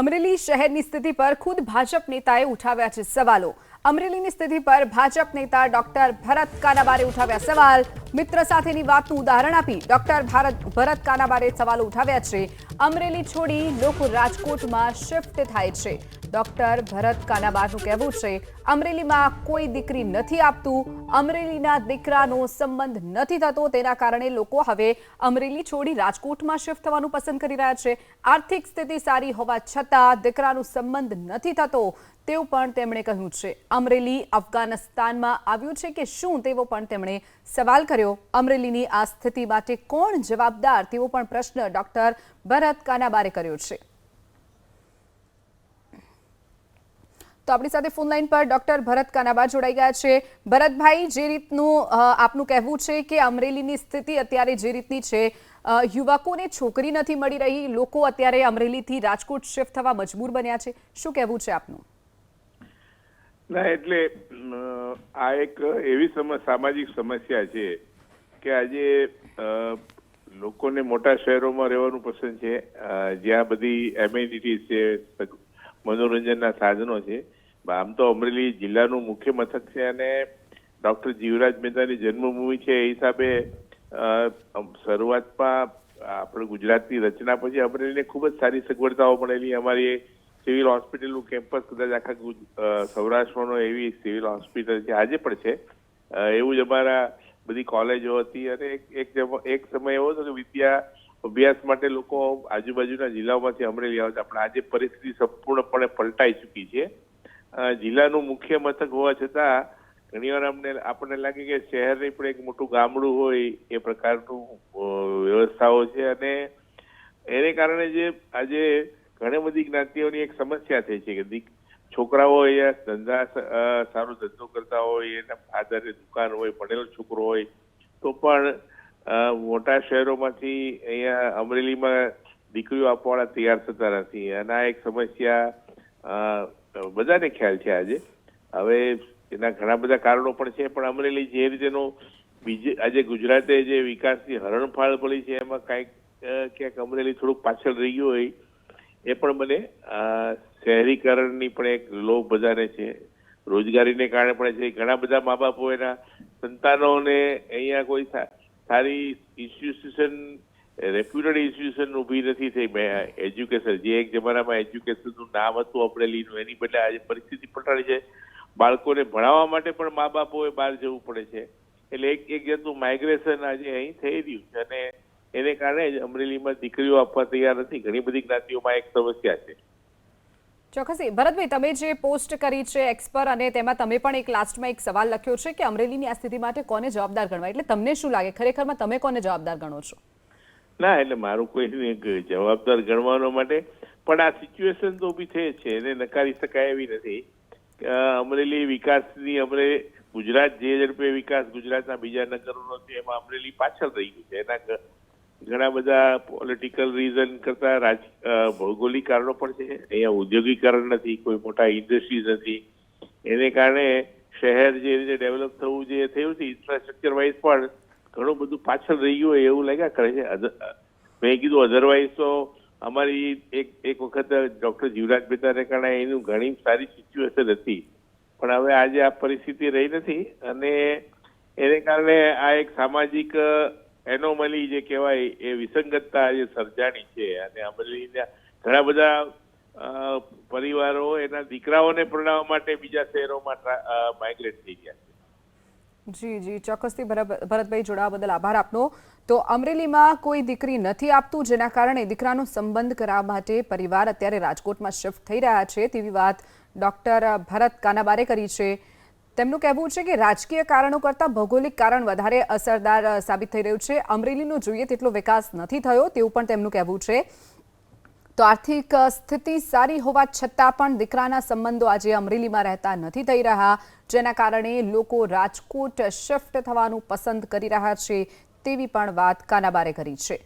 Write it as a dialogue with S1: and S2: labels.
S1: અમરેલી શહેરની સ્થિતિ પર ખુદ ભાજપ નેતાએ ઉઠાવ્યા છે સવાલો. અમરેલીની સ્થિતિ પર ભાજપ નેતા ડોક્ટર ભરત કાનાબારે ઉઠાવ્યા સવાલ. મિત્ર સાથેની વાતનું ઉદાહરણ આપી ડોક્ટર ભારત, ભરત કાનાબારે સવાલો ઉઠાવ્યા છે. અમરેલી છોડી લોકો રાજકોટમાં શિફ્ટ થાય છે. ડોક્ટર ભરત કાનાબાનું કહેવું છે, અમરેલીમાં કોઈ દીકરી નથી આપતું, અમરેલીના દીકરાનો સંબંધ નથી થતો, તેના કારણે લોકો હવે અમરેલી છોડી રાજકોટમાં શિફ્ટ થવાનું પસંદ કરી રહ્યા છે. આર્થિક સ્થિતિ સારી હોવા છતાં દીકરાનો સંબંધ નથી થતો, તેવું પણ તેમણે કહ્યું છે. અમરેલી અફઘાનિસ્તાનમાં આવ્યું છે કે શું, તેવો પણ તેમણે સવાલ કર્યો. અમરેલીની આ સ્થિતિ માટે કોણ જવાબદાર, તેવો પણ પ્રશ્ન ડોક્ટર ભરત કાનાબારે કર્યો છે. તો આપણી સાથે ફોન લાઈન પર ડોક્ટર ભરત કાનાબા જોડાઈ ગયા છે. ભરતભાઈ, જે રીતનું આપનું કહેવું છે કે અમરેલીની સ્થિતિ અત્યારે જે રીતની છે યુવકોને છોકરી નથી મળી રહી, લોકો અત્યારે અમરેલીથી રાજકોટ શિફ્ટ થવા મજબૂર બન્યા છે. શું કહેવું છે આપનું?
S2: ના, એટલે આ એક એવી સામાજિક સમસ્યા છે કે આજે લોકોને મોટા શહેરોમાં રહેવાનું પસંદ છે. જ્યાં બધી એમ્યુનિટીઝ છે, મનોરંજનના સાધનો છે. આમ તો અમરેલી જિલ્લાનું મુખ્ય મથક છે અને ડોક્ટર જીવરાજ મહેતાની જન્મભૂમિ છે એ હિસાબે શરૂઆતમાં આપણે ગુજરાતની રચના પછી અમરેલીને ખૂબ જ સારી સગવડતાઓ મળેલી. અમારી સિવિલ હોસ્પિટલનું કેમ્પસ કદાચ આખા સૌરાષ્ટ્રનો એવી સિવિલ હોસ્પિટલ છે, આજે પણ છે. એવું જ અમારા બધી કોલેજો હતી અને એક એક સમય એવો હતો કે વિદ્યા અભ્યાસ માટે લોકો આજુબાજુના જિલ્લાઓમાંથી અમરેલી આવતા પણ આજે પરિસ્થિતિ સંપૂર્ણપણે પલટાઈ ચૂકી છે. જિલ્લાનું મુખ્ય મથક હોવા છતાં ઘણીવાર અમને, આપણને લાગે કે શહેરની પણ એક મોટું ગામડું હોય એ પ્રકારનું વ્યવસ્થાઓ છે અને એને કારણે જે આજે ઘણી બધી જ્ઞાતિઓની એક સમસ્યા થઈ છે કે છોકરાઓ અહીંયા ધંધા સારો ધંધો કરતા હોય, એના આધારે દુકાન હોય, ભણેલો છોકરો હોય, તો પણ મોટા શહેરોમાંથી અહીંયા અમરેલીમાં દીકરીઓ આપવાવાળા તૈયાર થતા નથી. અને આ એક સમસ્યા બધાને ખ્યાલ છે આજે. હવે એના ઘણા બધા કારણો પણ છે, પણ અમરેલી જે રીતેનો બીજે, આજે ગુજરાતે જે વિકાસની હરણફાળ પડી છે, એમાં કાંઈક ક્યાંક અમરેલી થોડુંક પાછળ રહી ગયું હોય, એ પણ મને શહેરીકરણની પણ એક લોભ બધાને છે. રોજગારીને કારણે પણ છે. ઘણા બધા મા બાપો એના સંતાનોને અહીંયા કોઈ સારી ઇન્સ્ટિટ્યુશન રેપ્યુટેડ ઇન્સ્ટિટ્યુશન ઊભી નથી થઈ. મેં એજ્યુકેશન જે એક જમાનામાં એજ્યુકેશનનું નામ હતું અમરેલીનું એની બદલે આજે પરિસ્થિતિ પલટાડી છે. બાળકોને ભણાવવા માટે પણ મા બાપોએ બહાર જવું પડે છે. એટલે એક એક જાતનું માઇગ્રેશન આજે અહીં થઈ રહ્યું છે અને એને કારણે જ અમરેલીમાં દીકરીઓ આપવા તૈયાર નથી. ઘણી બધી જ્ઞાતિઓમાં એક સમસ્યા છે.
S1: ચોક્કસથી ભરતભાઈ, તમે જે પોસ્ટ કરી છે એક્સ પર અને તેમાં તમે પણ એક લાસ્ટમાં એક સવાલ લખ્યો છે કે અમરેલીની આ સ્થિતિ માટે કોને જવાબદાર ગણવા એટલે તમને શું લાગે? ખરેખરમાં તમે કોને જવાબદાર ગણો છો?
S2: ના, એટલે મારું કોઈ જવાબદાર ગણવાનો માટે. પણ આ સિચ્યુએશન તો ઊભી થઈ છે, એને નકારી શકાય એવી નથી. અમરેલી વિકાસની, અમરે ગુજરાત જે ઝડપે વિકાસ ગુજરાતના બીજા નગરોનો છે, એમાં અમરેલી પાછળ રહી ગયું છે. એના ઘણા બધા પોલિટિકલ રીઝન કરતા રાજ ભૌગોલિક કારણો પણ છે. અહીંયા ઉદ્યોગીકરણ નથી, કોઈ મોટા ઇન્ડસ્ટ્રીઝ નથી. એને કારણે શહેર જે રીતે ડેવલપ થવું જે થયું છે ઇન્ફ્રાસ્ટ્રક્ચર વાઇઝ પણ ઘણું બધું પાછળ રહી ગયું એવું લાગ્યા કરે છે. મેં કીધું અધરવાઇઝ તો અમારી એક એક વખત ડૉક્ટર જીવરાજ મહેતાને કારણે એનું ઘણી સારી સિચ્યુએશન હતી. પણ હવે આજે આ પરિસ્થિતિ રહી નથી અને એને કારણે આ એક સામાજિક એનોમલી જે કહેવાય એ વિસંગતતા આજે સર્જાણી છે. અને અમરેલીના ઘણા બધા પરિવારો એના દીકરાઓને પરણાવવા માટે બીજા શહેરોમાં માઇગ્રેટ થઈ ગયા છે.
S1: જી જી, ચોક્કસથી ભરત- ભરતભાઈ જોડાવા બદલ આભાર આપનો. તો અમરેલીમાં કોઈ દીકરી નથી આપતું, જેના કારણે દીકરાનો સંબંધ કરાવવા માટે પરિવાર અત્યારે રાજકોટમાં શિફ્ટ થઈ રહ્યા છે, તેવી વાત ડોક્ટર ભરત કાનાબારે કરી છે. તેમનું કહેવું છે કે રાજકીય કારણો કરતાં ભૌગોલિક કારણ વધારે અસરદાર સાબિત થઈ રહ્યું છે. અમરેલીનો જોઈએ તેટલો વિકાસ નથી થયો, તેવું પણ તેમનું કહેવું છે. તો આર્થિક સ્થિતિ સારી હોવા છતાં પણ દીકરાના સંબંધો આજે અમરેલીમાં રહેતા નથી થઈ રહ્યા, જેના કારણે લોકો રાજકોટ શિફ્ટ થવાનું પસંદ કરી રહ્યા છે તેવી પણ વાત કાનાબારે કરી છે.